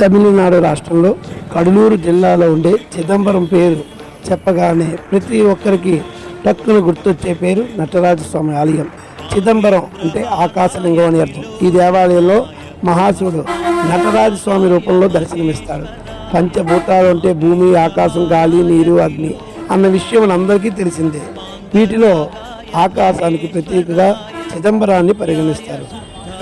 తమిళనాడు రాష్ట్రంలో కడలూరు జిల్లాలో ఉండే చిదంబరం పేరు చెప్పగానే ప్రతి ఒక్కరికి టక్కున గుర్తొచ్చే పేరు నటరాజ స్వామి ఆలయం. చిదంబరం అంటే ఆకాశలింగం అని అర్థం. ఈ దేవాలయంలో మహాశివుడు నటరాజ స్వామి రూపంలో దర్శనమిస్తాడు పంచభూతాలు అంటే భూమి ఆకాశం గాలి నీరు అగ్ని అన్న విషయం మనందరికీ తెలిసిందే. వీటిలో ఆకాశానికి ప్రత్యేకగా చిదంబరాన్ని పరిగణిస్తారు.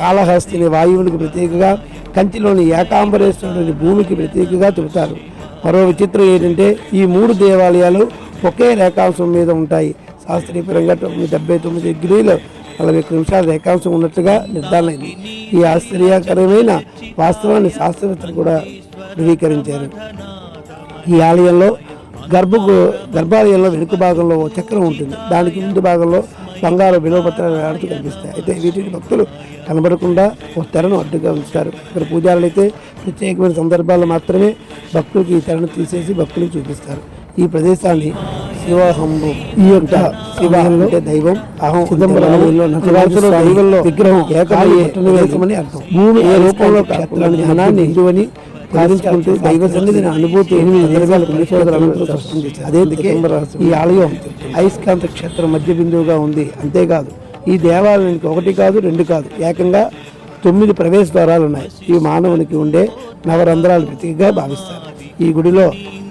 కాళహస్తిని వాయువునికి ప్రత్యేకగా కంచిలోని ఏకాంబరేశ్వరుని భూమికి ప్రతీకగా చెబుతారు మరో విచిత్రం ఏంటంటే ఈ మూడు దేవాలయాలు ఒకే రేఖాంశం మీద ఉంటాయి. శాస్త్రీయపరంగా తొమ్మిది డెబ్బై తొమ్మిది డిగ్రీలు నలభై ఒక్క నిమిషాల రేఖాంశం ఉన్నట్టుగా నిర్ధారణ అయింది. ఈ ఆశ్చర్యకరమైన వాస్తవాన్ని శాస్త్రవేత్తలు కూడా ధృవీకరించారు. ఈ ఆలయంలో గర్భ గర్భాలయంలో వెనుక భాగంలో ఓ చక్రం ఉంటుంది. దానికి ముందు భాగంలో బంగారు బిలోపత్రాలు వేలాడుతూ కనిపిస్తాయి అయితే వీటిని భక్తులు కనబడకుండా ఓ తెరను అడ్డుగా ఉంచుతారు. ఇక్కడ పూజారులు అయితే ప్రత్యేకమైన సందర్భాల్లో మాత్రమే భక్తులకి ఈ తెరను తీసేసి భక్తులకు చూపిస్తారు. ఈ ప్రదేశాన్ని శివహంబు ఈ యొక్క శివ అంటే దైవం అహం దైవంలో విగ్రహం ఏకమని అర్థం. భూమి ఏ రూపంలో క్షేత్రాన్ని ధనాన్ని హిందువని భావించుకుంటూ దైవ సన్నిధిని అనుభూతి అదే ఈ ఆలయం అయస్కాంత క్షేత్రం మధ్య బిందువుగా ఉంది. అంతేకాదు ఈ దేవాలయానికి ఒకటి కాదు రెండు కాదు ఏకంగా తొమ్మిది ప్రవేశ ద్వారాలు ఉన్నాయి. ఈ మానవునికి ఉండే నవరంధ్రాలు ప్రతీకగా భావిస్తారు. ఈ గుడిలో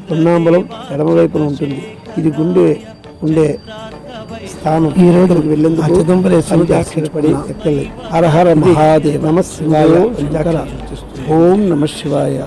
పొన్నాంబలం ఎడమవైపున ఉంటుంది. ఇది గుండె ఉండే స్థానం. ఈ రోజు వెళ్ళేందుకు హరహర మహాదేవ నమ శివాయ ఓం నమ శివాయ.